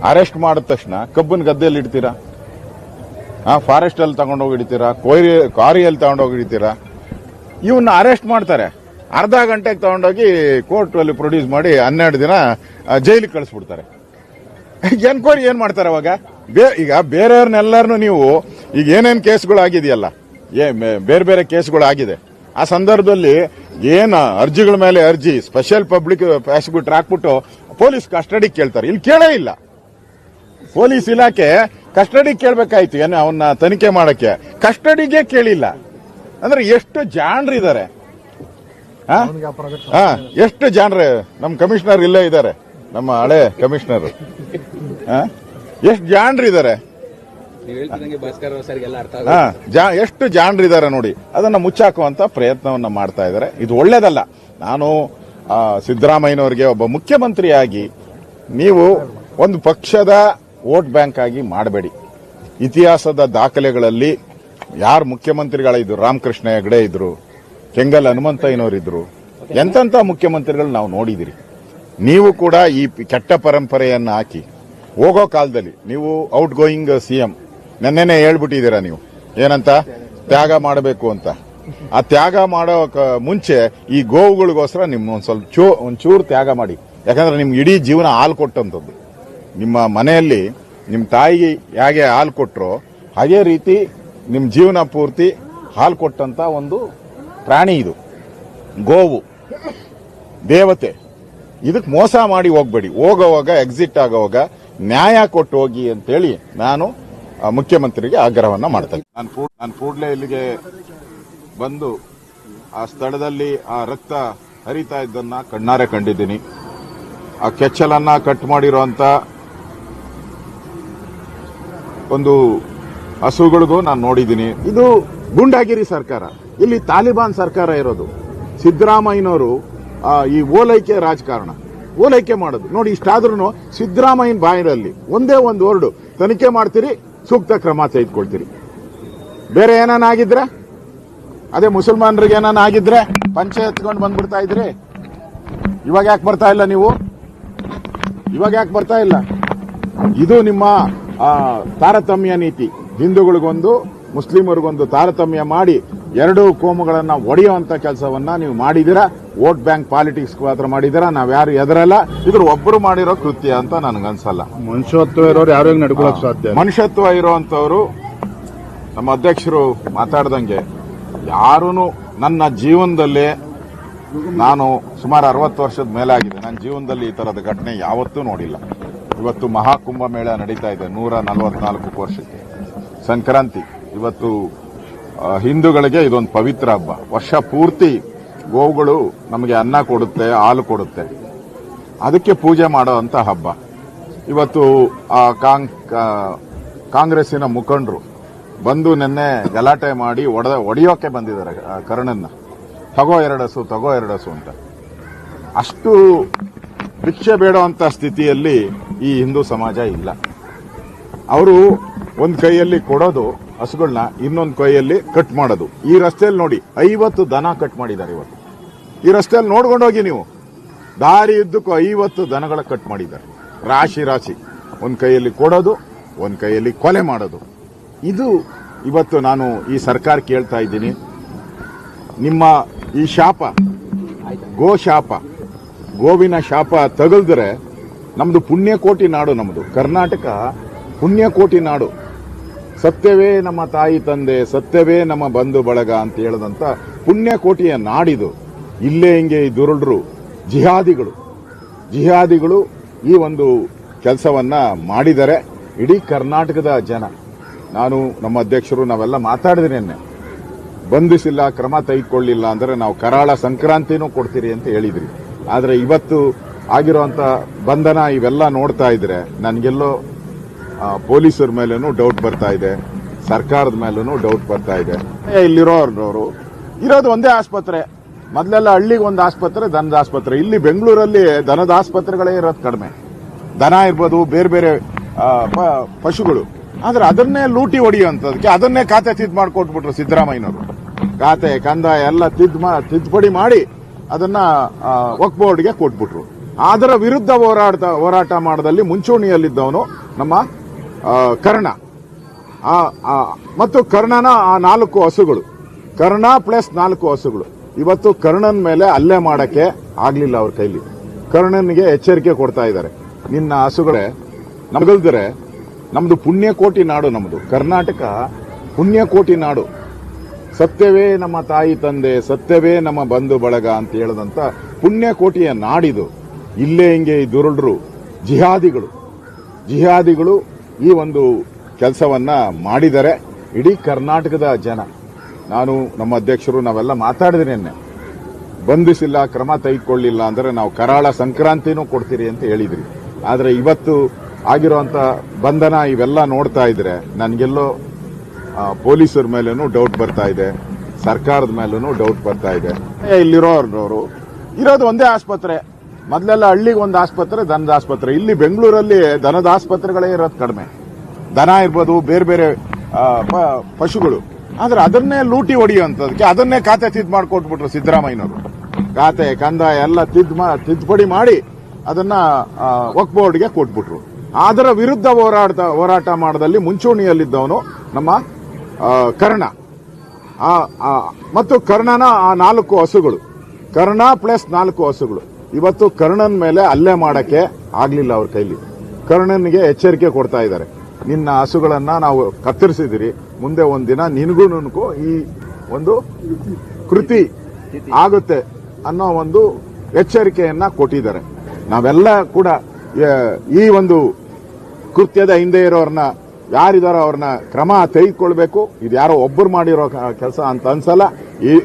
ಅರೆಸ್ಟ್ ಮಾಡಿದ ತಕ್ಷಣ ಕಬ್ಬನ್ ಗದ್ದೆಯಲ್ಲಿ ಇಡ್ತೀರಾ? ಫಾರೆಸ್ಟ್ ಅಲ್ಲಿ ತಗೊಂಡೋಗಿ ಇಡ್ತೀರಾ? ಕೋರಿ ಕ್ವಾರಿಯಲ್ಲಿ ತಗೊಂಡೋಗಿ ಇಡ್ತೀರಾ? ಇವನ್ನ ಅರೆಸ್ಟ್ ಮಾಡ್ತಾರೆ. ಅರ್ಧ ಗಂಟೆಗೆ ತಗೊಂಡೋಗಿ ಕೋರ್ಟ್ ಅಲ್ಲಿ ಪ್ರೊಡ್ಯೂಸ್ ಮಾಡಿ ಹನ್ನೆರಡು ದಿನ ಜೈಲಿಗೆ ಕಳಿಸ್ಬಿಡ್ತಾರೆ. ಎನ್ಕ್ವೈರಿ ಏನ್ ಮಾಡ್ತಾರೆ ಅವಾಗ? ಬೇ- ಈಗ ಬೇರೆಯವ್ರನ್ನೆಲ್ಲರನ್ನು ನೀವು, ಈಗ ಏನೇನು ಕೇಸ್ಗಳು ಆಗಿದೆಯಲ್ಲ ಏ ಬೇರೆ ಬೇರೆ ಕೇಸ್ಗಳು ಆಗಿದೆ ಆ ಸಂದರ್ಭದಲ್ಲಿ ಏನು ಅರ್ಜಿಗಳ ಮೇಲೆ ಅರ್ಜಿ ಸ್ಪೆಷಲ್ ಪಬ್ಲಿಕ್ ಪ್ರಾಸಿಕ್ಯೂಟರ್ ಹಾಕ್ಬಿಟ್ಟು ಪೊಲೀಸ್ ಕಸ್ಟಡಿ ಕೇಳ್ತಾರೆ. ಇಲ್ಲಿ ಕೇಳೇ ಇಲ್ಲ. ಪೊಲೀಸ್ ಇಲಾಖೆ ಕಸ್ಟಡಿ ಕೇಳಬೇಕಾಯ್ತು ಏನು ಅವನ್ನ ತನಿಖೆ ಮಾಡಕ್ಕೆ. ಕಸ್ಟಡಿಗೆ ಕೇಳಿಲ್ಲ. ಅಂದ್ರೆ ಎಷ್ಟು ಜಾಣ್ರಿದ್ದಾರೆ ಹಾ, ಎಷ್ಟು ಜಾಣ್ರೆ? ನಮ್ಮ ಕಮಿಷನರ್ ಇಲ್ಲೇ ಇದ್ದಾರೆ. ನಮ್ಮ ಹಳೆ ಕಮಿಷನರ್ ಎಷ್ಟು ಜಾಣ್ರಿದ್ದಾರೆ ಹಾ, ಜಾ ಎಷ್ಟು ಜಾಣರಿದ್ದಾರೆ ನೋಡಿ ಅದನ್ನ ಮುಚ್ಚಾಕುವಂತ ಪ್ರಯತ್ನವನ್ನ ಮಾಡ್ತಾ ಇದ್ದಾರೆ ಇದು ಒಳ್ಳೇದಲ್ಲ. ನಾನು ಸಿದ್ದರಾಮಯ್ಯನವರಿಗೆ ಒಬ್ಬ ಮುಖ್ಯಮಂತ್ರಿಯಾಗಿ ನೀವು ಒಂದು ಪಕ್ಷದ ವೋಟ್ ಬ್ಯಾಂಕ್ ಆಗಿ ಮಾಡಬೇಡಿ. ಇತಿಹಾಸದ ದಾಖಲೆಗಳಲ್ಲಿ ಯಾರು ಮುಖ್ಯಮಂತ್ರಿಗಳಿದ್ರು ರಾಮಕೃಷ್ಣ ಹೆಗಡೆ ಇದ್ರು ಕೆಂಗಲ್ ಹನುಮಂತಯ್ಯನವರಿದ್ರು ಎಂತೆಂತ ಮುಖ್ಯಮಂತ್ರಿಗಳು ನಾವು ನೋಡಿದಿರಿ. ನೀವು ಕೂಡ ಈ ಕೆಟ್ಟ ಪರಂಪರೆಯನ್ನು ಹಾಕಿ ಹೋಗೋ ಕಾಲದಲ್ಲಿ ನೀವು ಔಟ್ ಗೋಯಿಂಗ್ ಸಿಎಂ ನೆನ್ನೆನೆ ಹೇಳ್ಬಿಟ್ಟಿದ್ದೀರಾ ನೀವು? ಏನಂತ? ತ್ಯಾಗ ಮಾಡಬೇಕು ಅಂತ. ಆ ತ್ಯಾಗ ಮಾಡೋ ಮುಂಚೆ ಈ ಗೋವುಗಳಿಗೋಸ್ಕರ ನಿಮ್ಮ ಒಂದು ಸ್ವಲ್ಪ ಚೂ, ಒಂಚೂರು ತ್ಯಾಗ ಮಾಡಿ. ಯಾಕಂದ್ರೆ ನಿಮ್ಗೆ ಇಡೀ ಜೀವನ ಹಾಲು ಕೊಟ್ಟಂಥದ್ದು. ನಿಮ್ಮ ಮನೆಯಲ್ಲಿ ನಿಮ್ಮ ತಾಯಿಗೆ ಹೇಗೆ ಹಾಲು ಕೊಟ್ಟರೋ ಅದೇ ರೀತಿ ನಿಮ್ಮ ಜೀವನ ಪೂರ್ತಿ ಹಾಲು ಕೊಟ್ಟಂಥ ಒಂದು ಪ್ರಾಣಿ ಇದು. ಗೋವು. ದೇವತೆ. ಇದಕ್ಕೆ ಮೋಸ ಮಾಡಿ ಹೋಗಬೇಡಿ. ಹೋಗೋವಾಗ ಎಕ್ಸಿಟ್ ಆಗೋವಾಗ ನ್ಯಾಯ ಕೊಟ್ಟು ಹೋಗಿ ಅಂತೇಳಿ ನಾನು ಮುಖ್ಯಮಂತ್ರಿಗೆ ಆಗ್ರಹವನ್ನು ಮಾಡ್ತಾ ನಾನು ನಾನು ಕೂಡಲೇ ಇಲ್ಲಿಗೆ ಬಂದು ಆ ಸ್ಥಳದಲ್ಲಿ ಆ ರಕ್ತ ಹರಿತಾ ಇದ್ದನ್ನ ಕಣ್ಣಾರೆ ಕಂಡಿದ್ದೀನಿ. ಆ ಕೆಚ್ಚಲನ್ನ ಕಟ್ ಮಾಡಿರುವಂತ ಒಂದು ಹಸುಗಳಿಗೂ ನಾನು ನೋಡಿದ್ದೀನಿ. ಇದು ಗುಂಡಾಗಿರಿ ಸರ್ಕಾರ. ಇಲ್ಲಿ ತಾಲಿಬಾನ್ ಸರ್ಕಾರ ಇರೋದು. ಸಿದ್ದರಾಮಯ್ಯನವರು ಈ ಓಲೈಕೆ ರಾಜಕಾರಣ. ಓಲೈಕೆ ಮಾಡೋದು. ನೋಡಿ ಇಷ್ಟಾದ್ರೂ ಸಿದ್ದರಾಮಯ್ಯನ ಬಾಯಿನಲ್ಲಿ ಒಂದೇ ಒಂದು ವರ್ಡು. ತನಿಖೆ ಮಾಡ್ತೀರಿ ಸೂಕ್ತ ಕ್ರಮ ತೆಗೆದುಕೊಳ್ತೀರಿ. ಬೇರೆ ಏನಾಗಿದ್ರೆ ಅದೇ ಮುಸಲ್ಮಾನರಿಗೆ ಏನಾನ ಆಗಿದ್ರೆ ಪಂಚೆ ಎತ್ಕೊಂಡು ಬಂದ್ಬಿಡ್ತಾ ಇದ್ರಿ? ಇವಾಗ ಯಾಕೆ ಬರ್ತಾ ಇಲ್ಲ ನೀವು? ಇವಾಗ ಯಾಕೆ ಬರ್ತಾ ಇಲ್ಲ? ಇದು ನಿಮ್ಮ ತಾರತಮ್ಯ ನೀತಿ. ಹಿಂದೂಗಳಿಗೊಂದು, ಮುಸ್ಲಿಮರಿಗೊಂದು ತಾರತಮ್ಯ ಮಾಡಿ ಎರಡು ಕೋಮುಗಳನ್ನ ಒಡೆಯುವಂತ ಕೆಲಸವನ್ನ ನೀವು ಮಾಡಿದ್ದೀರಾ ವೋಟ್ ಬ್ಯಾಂಕ್ ಪಾಲಿಟಿಕ್ಸ್ ಮಾತ್ರ ಮಾಡಿದ್ದೀರಾ ನಾವ್ಯಾರು ಎದರಲ್ಲ ಇದ್ರ ಒಬ್ಬರು ಮಾಡಿರೋ ಕೃತ್ಯ ಅಂತ ನನಗನ್ಸಲ್ಲ. ಮನುಷ್ಯತ್ವ ಇರೋರು ಯಾರು ಹೆಂಗ್ ನಡ್ಕೊಳಕ್ ಸಾಧ್ಯ ಮನುಷ್ಯತ್ವ ಇರುವಂತವರು ನಮ್ಮ ಅಧ್ಯಕ್ಷರು ಮಾತಾಡ್ದಂಗೆ ಯಾರೂ ನನ್ನ ಜೀವನದಲ್ಲಿ ನಾನು ಸುಮಾರು ಅರವತ್ತು ವರ್ಷದ ಮೇಲಾಗಿದೆ. ನನ್ನ ಜೀವನದಲ್ಲಿ ಈ ತರದ ಘಟನೆ ಯಾವತ್ತೂ ನೋಡಿಲ್ಲ. ಇವತ್ತು ಮಹಾಕುಂಭ ಮೇಳ ನಡೀತಾ ಇದೆ ನೂರ ನಲವತ್ನಾಲ್ಕು ವರ್ಷಕ್ಕೆ. ಸಂಕ್ರಾಂತಿ. ಇವತ್ತು ಹಿಂದೂಗಳಿಗೆ ಇದೊಂದು ಪವಿತ್ರ ಹಬ್ಬ. ವರ್ಷ ಪೂರ್ತಿ ಗೋವುಗಳು ನಮಗೆ ಅನ್ನ ಕೊಡುತ್ತೆ, ಹಾಲು ಕೊಡುತ್ತೆ. ಅದಕ್ಕೆ ಪೂಜೆ ಮಾಡುವಂತ ಹಬ್ಬ. ಇವತ್ತು ಆ ಕಾಂಗ್ರೆಸ್ಸಿನ ಮುಖಂಡರು ಬಂದು ನಿನ್ನೆ ಗಲಾಟೆ ಮಾಡಿ ಒಡೆದ, ಒಡೆಯೋಕೆ ಬಂದಿದ್ದಾರೆ ಕರ್ಣನ್ನ. ತಗೋ ಎರಡಸು ತಗೋ ಎರಡಸು ಅಂತ. ಅಷ್ಟು ಭಿಕ್ಷೆ ಬೇಡುವಂತ ಸ್ಥಿತಿಯಲ್ಲಿ ಈ ಹಿಂದೂ ಸಮಾಜ ಇಲ್ಲ. ಅವರು ಒಂದ್ ಕೈಯಲ್ಲಿ ಕೊಡೋದು ಹಸುಗಳನ್ನ ಇನ್ನೊಂದು ಕೈಯಲ್ಲಿ ಕಟ್ ಮಾಡೋದು. ಈ ರಸ್ತೆಯಲ್ಲಿ ನೋಡಿ ಐವತ್ತು ದನ ಕಟ್ ಮಾಡಿದ್ದಾರೆ ಇವತ್ತು. ಈ ರಸ್ತೆಯಲ್ಲಿ ನೋಡ್ಕೊಂಡು ಹೋಗಿ ನೀವು. ದಾರಿ ಇದ್ದಕ್ಕೂ ಐವತ್ತು ದನಗಳ ಕಟ್ ಮಾಡಿದ್ದಾರೆ. ರಾಶಿ ರಾಶಿ. ಒಂದು ಕೈಯಲ್ಲಿ ಕೊಡೋದು, ಒಂದು ಕೈಯಲ್ಲಿ ಕೊಲೆ ಮಾಡೋದು. ಇದು ಇವತ್ತು ನಾನು ಈ ಸರ್ಕಾರ ಕೇಳ್ತಾ ಇದ್ದೀನಿ. ನಿಮ್ಮ ಈ ಶಾಪ, ಗೋ ಶಾಪ, ಗೋವಿನ ಶಾಪ ತಗಲ್ದ್ರೆ ನಮ್ಮದು ಪುಣ್ಯಕೋಟಿ ನಾಡು ನಮ್ಮದು ಕರ್ನಾಟಕ ಪುಣ್ಯಕೋಟಿ ನಾಡು. ಸತ್ಯವೇ ನಮ್ಮ ತಾಯಿ ತಂದೆ, ಸತ್ಯವೇ ನಮ್ಮ ಬಂಧು ಬಳಗ ಅಂತ ಹೇಳದಂತ ಪುಣ್ಯಕೋಟಿಯ ನಾಡಿದು. ಇಲ್ಲೇ ಹಿಂಗೆ ಈ ದುರುಳರು, ಜಿಹಾದಿಗಳು. ಜಿಹಾದಿಗಳು ಈ ಒಂದು ಕೆಲಸವನ್ನ ಮಾಡಿದರೆ ಇಡೀ ಕರ್ನಾಟಕದ ಜನ. ನಾನು ನಮ್ಮ ಅಧ್ಯಕ್ಷರು ನಾವೆಲ್ಲ ಮಾತಾಡಿದ್ರೆ ನಿನ್ನೆ. ಬಂಧಿಸಿಲ್ಲ, ಕ್ರಮ ತೆಗೆದುಕೊಳ್ಳಿಲ್ಲ ಅಂದರೆ ನಾವು ಕರಾಳ ಸಂಕ್ರಾಂತಿನೂ ಕೊಡ್ತೀರಿ ಅಂತ ಹೇಳಿದ್ರಿ. ಆದರೆ ಇವತ್ತು ಆಗಿರುವಂತ ಬಂಧನ ಇವೆಲ್ಲ ನೋಡ್ತಾ ಇದ್ರೆ ನನಗೆಲ್ಲೋ ಪೊಲೀಸರ ಮೇಲೂ ಡೌಟ್ ಬರ್ತಾ ಇದೆ, ಸರ್ಕಾರದ ಮೇಲೂ ಡೌಟ್ ಬರ್ತಾ ಇದೆ. ಇಲ್ಲಿರೋರು ಇರೋದು ಒಂದೇ ಆಸ್ಪತ್ರೆ. ಮೊದಲೆಲ್ಲ ಹಳ್ಳಿಗೆ ಒಂದು ಆಸ್ಪತ್ರೆ ದನದ ಆಸ್ಪತ್ರೆ. ಇಲ್ಲಿ ಬೆಂಗಳೂರಲ್ಲಿ ದನದ ಆಸ್ಪತ್ರೆಗಳೇ ಇರೋದು ಕಡಿಮೆ. ದನ ಇರ್ಬೋದು ಬೇರೆ ಬೇರೆ ಪಶುಗಳು. ಆದ್ರೆ ಅದನ್ನೇ ಲೂಟಿ ಹೊಡೆಯುವಂಥದಕ್ಕೆ ಅದನ್ನೇ ಖಾತೆ ತಿದ್ದು ಮಾಡಿಕೊಟ್ಬಿಟ್ರು ಸಿದ್ದರಾಮಯ್ಯನವರು. ಖಾತೆ ಕಂದಾಯ ಎಲ್ಲ ತಿದ್ದು ತಿದ್ದುಪಡಿ ಮಾಡಿ ಅದನ್ನ ಆ, ಬೋರ್ಡ್ಗೆ ಕೊಟ್ಬಿಟ್ರು. ಅದರ ವಿರುದ್ಧ ಹೋರಾಟ ಹೋರಾಟ ಮಾಡದಲ್ಲಿ ಮುಂಚೂಣಿಯಲ್ಲಿದ್ದವನು ನಮ್ಮ ಕರ್ಣ. ಮತ್ತು ಕರ್ಣನ ಆ ನಾಲ್ಕು ಹಸುಗಳು. ಕರ್ಣ ಪ್ಲಸ್ ನಾಲ್ಕು ಹಸುಗಳು. ಇವತ್ತು ಕರ್ಣನ್ ಮೇಲೆ ಹಲ್ಲೆ ಮಾಡಕ್ಕೆ ಆಗ್ಲಿಲ್ಲ ಅವ್ರ ಕೈಲಿ. ಕರ್ಣನ್ಗೆ ಎಚ್ಚರಿಕೆ ಕೊಡ್ತಾ ಇದ್ದಾರೆ. ನಿನ್ನ ಹಸುಗಳೇ ನಮಗಲ್ದರೆ ನಮ್ದು ಪುಣ್ಯಕೋಟಿ ನಾಡು ನಮ್ದು. ಕರ್ನಾಟಕ ಪುಣ್ಯಕೋಟಿ ನಾಡು. ಸತ್ಯವೇ ನಮ್ಮ ತಾಯಿ ತಂದೆ, ಸತ್ಯವೇ ನಮ್ಮ ಬಂಧು ಬಳಗ ಅಂತ ಹೇಳದಂತ ಪುಣ್ಯಕೋಟಿಯ ನಾಡಿದು. ಇಲ್ಲೇ ಹಿಂಗೆ ಈ ದುರುಳರು, ಜಿಹಾದಿಗಳು. ಜಿಹಾದಿಗಳು ಈ ಒಂದು ಕೆಲಸವನ್ನ ಮಾಡಿದರೆ ಇಡೀ ಕರ್ನಾಟಕದ ಜನ. ನಾನು ನಮ್ಮ ಅಧ್ಯಕ್ಷರು ನಾವೆಲ್ಲ ಮಾತಾಡಿದ್ರೆ ನಿನ್ನೆ. ಬಂಧಿಸಿಲ್ಲ, ಕ್ರಮ ತೆಗೆದುಕೊಳ್ಳಿಲ್ಲ ಅಂದ್ರೆ ನಾವು ಕರಾಳ ಸಂಕ್ರಾಂತಿನೂ ಕೊಡ್ತೀರಿ ಅಂತ ಹೇಳಿದ್ರಿ. ಆದರೆ ಇವತ್ತು ಆಗಿರುವಂತ ಬಂಧನ ಇವೆಲ್ಲ ನೋಡ್ತಾ ಇದ್ರೆ ನನಗೆಲ್ಲೋ ಪೊಲೀಸರ ಮೇಲೂ ಡೌಟ್ ಬರ್ತಾ ಇದೆ, ಸರ್ಕಾರದ ಮೇಲೂ ಡೌಟ್ ಬರ್ತಾ ಇದೆ. ಇಲ್ಲಿರೋರ್ನವರು ಇರೋದು ಒಂದೇ ಆಸ್ಪತ್ರೆ. ಮೊದಲೆಲ್ಲ ಹಳ್ಳಿಗೆ ಒಂದು ಆಸ್ಪತ್ರೆ, ದನದ ಆಸ್ಪತ್ರೆ. ಇಲ್ಲಿ ಬೆಂಗಳೂರಲ್ಲಿ ದನದ ಆಸ್ಪತ್ರೆಗಳೇ ಇರೋದು ಕಡಿಮೆ. ದನ ಇರ್ಬೋದು, ಬೇರೆ ಬೇರೆ ಪಶುಗಳು. ಆದ್ರೆ ಅದನ್ನೇ ಲೂಟಿ ಹೊಡೆಯುವಂಥದಕ್ಕೆ ಅದನ್ನೇ ಖಾತೆ ತಿದ್ದು ಮಾಡಿಕೊಟ್ಬಿಟ್ರು ಸಿದ್ದರಾಮಯ್ಯನವರು. ಖಾತೆ, ಕಂದಾಯ ಎಲ್ಲ ತಿದ್ದು ತಿದ್ದುಪಡಿ ಮಾಡಿ ಅದನ್ನ ವಕ್ ಬೋರ್ಡ್ಗೆ ಕೊಟ್ಬಿಟ್ರು. ಅದರ ವಿರುದ್ಧ ಹೋರಾಟ ಹೋರಾಟ ಮಾಡದಲ್ಲಿ ಮುಂಚೂಣಿಯಲ್ಲಿದ್ದವನು ನಮ್ಮ ಕರ್ಣ. ಮತ್ತು ಕರ್ಣನ ಆ ನಾಲ್ಕು ಹಸುಗಳು. ಕರ್ಣ ಪ್ಲಸ್ ನಾಲ್ಕು ಹಸುಗಳು. ಇವತ್ತು ಕರ್ಣನ್ ಮೇಲೆ ಹಲ್ಲೆ ಮಾಡಕ್ಕೆ ಆಗ್ಲಿಲ್ಲ ಅವ್ರ ಕೈಲಿ. ಕರ್ಣನ್ಗೆ ಎಚ್ಚರಿಕೆ ಕೊಡ್ತಾ ಇದ್ದಾರೆ. ನಿನ್ನ ಹಸುಗಳನ್ನ ನಾವು ಕತ್ತರಿಸಿದಿರಿ. ಮುಂದೆ ಒಂದಿನ ನಿನಗೂ ಈ ಒಂದು ಕೃತಿ ಆಗುತ್ತೆ ಅನ್ನೋ ಒಂದು ಎಚ್ಚರಿಕೆಯನ್ನ ಕೊಟ್ಟಿದ್ದಾರೆ. ನಾವೆಲ್ಲ ಕೂಡ ಈ ಒಂದು ಕೃತ್ಯದ ಹಿಂದೆ ಇರೋರ್ನ ಯಾರಿದಾರೋ ಅವ್ರನ್ನ ಕ್ರಮ ತೆಗೆದುಕೊಳ್ಬೇಕು. ಇದು ಯಾರೋ ಒಬ್ಬರು ಮಾಡಿರೋ ಕೆಲಸ ಅಂತ ಅನ್ಸಲ್ಲ.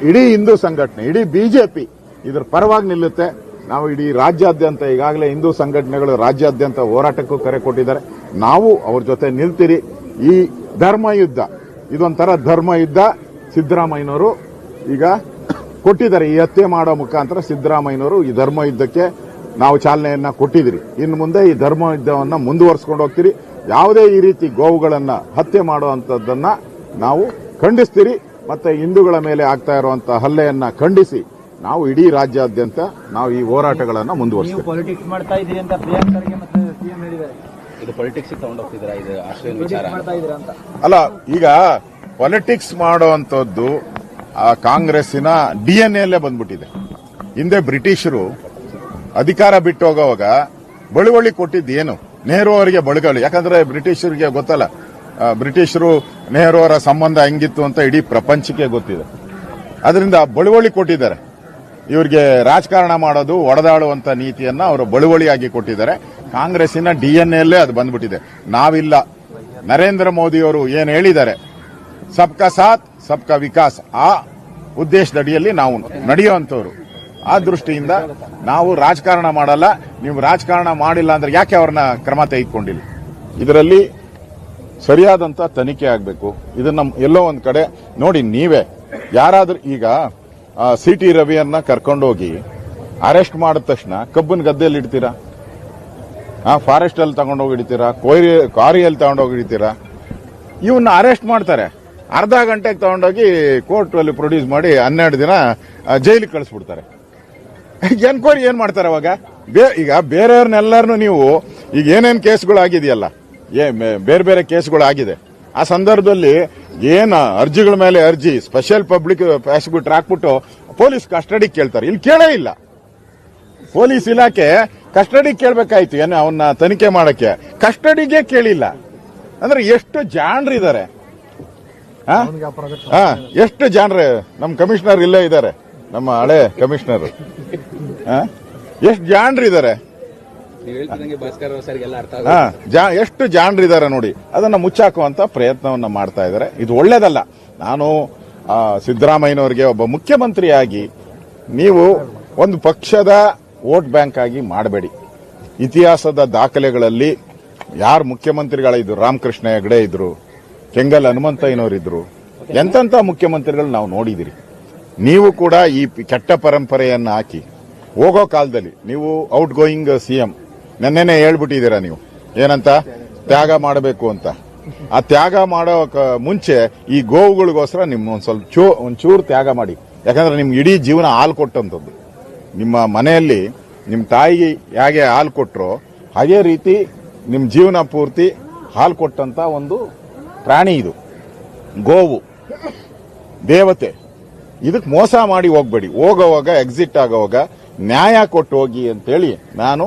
ಇಡೀ ಹಿಂದೂ ಸಂಘಟನೆ ಇಡೀ ಬಿಜೆಪಿ ಇದ್ರ ಪರವಾಗಿ ನಿಲ್ಲುತ್ತೆ. ನಾವು ಇಡೀ ರಾಜ್ಯಾದ್ಯಂತ ಈಗಾಗಲೇ ಹಿಂದೂ ಸಂಘಟನೆಗಳು ರಾಜ್ಯಾದ್ಯಂತ ಹೋರಾಟಕ್ಕೂ ಕರೆ ಕೊಟ್ಟಿದ್ದಾರೆ. ನಾವು ಅವ್ರ ಜೊತೆ ನಿಲ್ತೀರಿ. ಈ ಧರ್ಮ ಯುದ್ಧ ಇದೊಂಥರ ಧರ್ಮ ಇದ್ದ ಸಿದ್ದರಾಮಯ್ಯನವರು ಈಗ ಕೊಟ್ಟಿದ್ದಾರೆ. ಈ ಹತ್ಯೆ ಮಾಡೋ ಮುಖಾಂತರ ಸಿದ್ದರಾಮಯ್ಯನವರು ಈ ಧರ್ಮ ಯುದ್ಧಕ್ಕೆ ನಾವು ಚಾಲನೆಯನ್ನ ಕೊಟ್ಟಿದ್ದೀರಿ. ಇನ್ನು ಮುಂದೆ ಈ ಧರ್ಮ ಯುದ್ಧವನ್ನು ಮುಂದುವರಿಸಿಕೊಂಡು ಹೋಗ್ತೀರಿ. ಯಾವುದೇ ಈ ರೀತಿ ಗೋವುಗಳನ್ನು ಹತ್ಯೆ ಮಾಡುವಂಥದ್ದನ್ನ ನಾವು ಖಂಡಿಸ್ತೀರಿ. ಮತ್ತೆ ಹಿಂದೂಗಳ ಮೇಲೆ ಆಗ್ತಾ ಇರುವಂತಹ ಹಲ್ಲೆಯನ್ನು ಖಂಡಿಸಿ ನಾವು ಇಡೀ ರಾಜ್ಯಾದ್ಯಂತ ನಾವು ಈ ಹೋರಾಟಗಳನ್ನು ಮುಂದುವರಿಸ್ತೀವಿ. ಇದು ಪೊಲಿಟಿಕ್ಸ್ ತಗೊಂಡೋಗ್ತಿದ್ದೀರಾ? ಇದು ಅಷ್ಟೇನು ವಿಚಾರ? ಅಲ್ಲ ಈಗ ಪಾಲಿಟಿಕ್ಸ್ ಮಾಡುವಂತದ್ದು ಆ ಕಾಂಗ್ರೆಸ್ಸಿನ ಡಿ ಎನ್ ಎಲ್ಲೇ ಬಂದ್ಬಿಟ್ಟಿದೆ. ಹಿಂದೆ ಬ್ರಿಟಿಷರು ಅಧಿಕಾರ ಬಿಟ್ಟು ಹೋಗೋವಾಗ ಬಳುವಳಿ ಕೊಟ್ಟಿದ್ದು ಏನು? ನೆಹರು ಅವರಿಗೆ ಬಳುವಳಿ ಯಾಕಂದ್ರೆ ಬ್ರಿಟಿಷರಿಗೆ ಗೊತ್ತಲ್ಲ ಬ್ರಿಟಿಷರು ನೆಹರು ಅವರ ಸಂಬಂಧ ಹೆಂಗಿತ್ತು ಅಂತ ಇಡೀ ಪ್ರಪಂಚಕ್ಕೆ ಗೊತ್ತಿದೆ. ಅದರಿಂದ ಬಳುವಳಿ ಕೊಟ್ಟಿದ್ದಾರೆ. ಇವರಿಗೆ ರಾಜಕಾರಣ ಮಾಡೋದು ಒಡೆದಾಡುವಂತ ನೀತಿಯನ್ನ ಅವರು ಬಳುವಳಿಯಾಗಿ ಕೊಟ್ಟಿದ್ದಾರೆ. ಕಾಂಗ್ರೆಸ್ಸಿನ ಡಿಎನ್ಎಲ್ಲೇ ಅದು ಬಂದ್ಬಿಟ್ಟಿದೆ. ನಾವಿಲ್ಲ. ನರೇಂದ್ರ ಮೋದಿ ಅವರು ಏನು ಹೇಳಿದ್ದಾರೆ? ಸಬ್ಕಾ ಸಾಥ್, ಸಬ್ಕಾ ವಿಕಾಸ್. ಆ ಉದ್ದೇಶದಡಿಯಲ್ಲಿ ನಾವು ನಡೆಯುವಂತವ್ರು ಆ ದೃಷ್ಟಿಯಿಂದ ನಾವು ರಾಜಕಾರಣ ಮಾಡಲ್ಲ. ನೀವು ರಾಜಕಾರಣ ಮಾಡಿಲ್ಲ ಅಂದ್ರೆ ಯಾಕೆ ಅವ್ರನ್ನ ಕ್ರಮ ತೆಗೆದುಕೊಂಡಿಲ್ಲ? ಇದರಲ್ಲಿ ಸರಿಯಾದಂತ ತನಿಖೆ ಆಗಬೇಕು. ಇದನ್ನ ಎಲ್ಲೋ ಒಂದ್ ಕಡೆ ನೋಡಿ ನೀವೇ. ಯಾರಾದ್ರೂ ಈಗ ಸಿ ಟಿ ರವಿಯನ್ನ ಕರ್ಕೊಂಡೋಗಿ ಅರೆಸ್ಟ್ ಮಾಡಿದ ತಕ್ಷಣ ಕಬ್ಬನ್ ಗದ್ದೆಯಲ್ಲಿ ಇಡ್ತೀರಾ? ಆ ಫಾರೆಸ್ಟ್ ಅಲ್ಲಿ ತಗೊಂಡೋಗಿ ಇಡ್ತೀರಾ? ಕೋರಿ ಕಾರಿಯಲ್ಲಿ ತಗೊಂಡೋಗಿ ಇಡ್ತೀರಾ? ಇವನ್ನ ಅರೆಸ್ಟ್ ಮಾಡ್ತಾರೆ. ಅರ್ಧ ಗಂಟೆಗೆ ತಗೊಂಡೋಗಿ ಕೋರ್ಟ್ ಅಲ್ಲಿ ಪ್ರೊಡ್ಯೂಸ್ ಮಾಡಿ ಹನ್ನೆರಡು ದಿನ ಜೈಲಿಗೆ ಕಳಿಸ್ಬಿಡ್ತಾರೆ. ಎನ್ಕ್ವೈರಿ ಏನ್ ಮಾಡ್ತಾರೆ ಅವಾಗ? ಬೇ- ಈಗ ಬೇರೆಯವ್ರನ್ನೆಲ್ಲರನ್ನು ನೀವು, ಈಗ ಏನೇನು ಕೇಸ್ಗಳು ಆಗಿದೆಯಲ್ಲ ಏ ಬೇರೆ ಬೇರೆ ಕೇಸ್ಗಳು ಆಗಿದೆ ಆ ಸಂದರ್ಭದಲ್ಲಿ ಏನ್ ಅರ್ಜಿಗಳ ಮೇಲೆ ಅರ್ಜಿ ಸ್ಪೆಷಲ್ ಪಬ್ಲಿಕ್ ಪ್ರಾಸಿಕ್ಯೂಟರ್ ಹಾಕ್ಬಿಟ್ಟು ಪೊಲೀಸ್ ಕಸ್ಟಡಿ ಕೇಳ್ತಾರೆ. ಇಲ್ಲಿ ಕೇಳೇ ಇಲ್ಲ. ಪೊಲೀಸ್ ಇಲಾಖೆ ಕಸ್ಟಡಿ ಕೇಳಬೇಕಾಯ್ತು ಏನು ಅವನ್ನ ತನಿಖೆ ಮಾಡಕ್ಕೆ. ಕಸ್ಟಡಿಗೆ ಕೇಳಿಲ್ಲ. ಅಂದ್ರೆ ಎಷ್ಟು ಜಾಣ್ರಿದ್ದಾರೆ? ಆ, ಎಷ್ಟು ಜಾಣ್ರೆ ನಮ್ಮ ಕಮಿಷನರ್ ಇಲ್ಲೇ ಇದ್ದಾರೆ ನಮ್ಮ ಹಳೆ ಕಮಿಷನರ್ ಎಷ್ಟು ಜಾಣ್ರಿದ್ದಾರೆ ಜಾ- ಎಷ್ಟು ಜಾಣರಿದ್ದಾರೆ ನೋಡಿ, ಅದನ್ನ ಮುಚ್ಚಾಕುವಂತ ಪ್ರಯತ್ನವನ್ನ ಮಾಡ್ತಾ ಇದ್ದಾರೆ ಇದು ಒಳ್ಳೇದಲ್ಲ. ನಾನು ಸಿದ್ದರಾಮಯ್ಯನವರಿಗೆ ಒಬ್ಬ ಮುಖ್ಯಮಂತ್ರಿಯಾಗಿ ನೀವು ಒಂದು ಪಕ್ಷದ ವೋಟ್ ಬ್ಯಾಂಕ್ ಆಗಿ ಮಾಡಬೇಡಿ. ಇತಿಹಾಸದ ದಾಖಲೆಗಳಲ್ಲಿ ಯಾರು ಮುಖ್ಯಮಂತ್ರಿಗಳಿದ್ರು, ರಾಮಕೃಷ್ಣ ಹೆಗಡೆ ಇದ್ರು, ಕೆಂಗಲ್ ಹನುಮಂತಯ್ಯನವರಿದ್ರು ಎಂತೆಂಥ ಮುಖ್ಯಮಂತ್ರಿಗಳು ನಾವು ನೋಡಿದಿರಿ. ನೀವು ಕೂಡ ಈ ಕೆಟ್ಟ ಪರಂಪರೆಯನ್ನು ಹಾಕಿ, ಹೋಗೋ ಕಾಲದಲ್ಲಿ ನೀವು ಔಟ್ ಗೋಯಿಂಗ್ ಸಿಎಂ ನೆನ್ನೆನೆ ಹೇಳ್ಬಿಟ್ಟಿದ್ದೀರಾ ನೀವು? ಏನಂತ? ತ್ಯಾಗ ಮಾಡಬೇಕು ಅಂತ. ಆ ತ್ಯಾಗ ಮಾಡೋ ಮುಂಚೆ ಈ ಗೋವುಗಳಿಗೋಸ್ಕರ ನಿಮ್ಮ ಒಂದು ಸ್ವಲ್ಪ ಚೂ ಒಂಚೂರು ತ್ಯಾಗ ಮಾಡಿ. ಯಾಕಂದ್ರೆ ನಿಮ್ಗೆ ಇಡೀ ಜೀವನ ಹಾಲು ಕೊಟ್ಟಂಥದ್ದು. ನಿಮ್ಮ ಮನೆಯಲ್ಲಿ ನಿಮ್ಮ ತಾಯಿಗೆ ಹೇಗೆ ಹಾಲು ಕೊಟ್ಟರೋ ಅದೇ ರೀತಿ ನಿಮ್ಮ ಜೀವನ ಪೂರ್ತಿ ಹಾಲು ಕೊಟ್ಟಂತ ಒಂದು ಪ್ರಾಣಿ ಇದು. ಗೋವು. ದೇವತೆ. ಇದಕ್ಕೆ ಮೋಸ ಮಾಡಿ ಹೋಗ್ಬೇಡಿ. ಹೋಗೋವಾಗ ಎಕ್ಸಿಟ್ ಆಗೋವಾಗ ನ್ಯಾಯ ಕೊಟ್ಟು ಹೋಗಿ ಅಂತೇಳಿ ನಾನು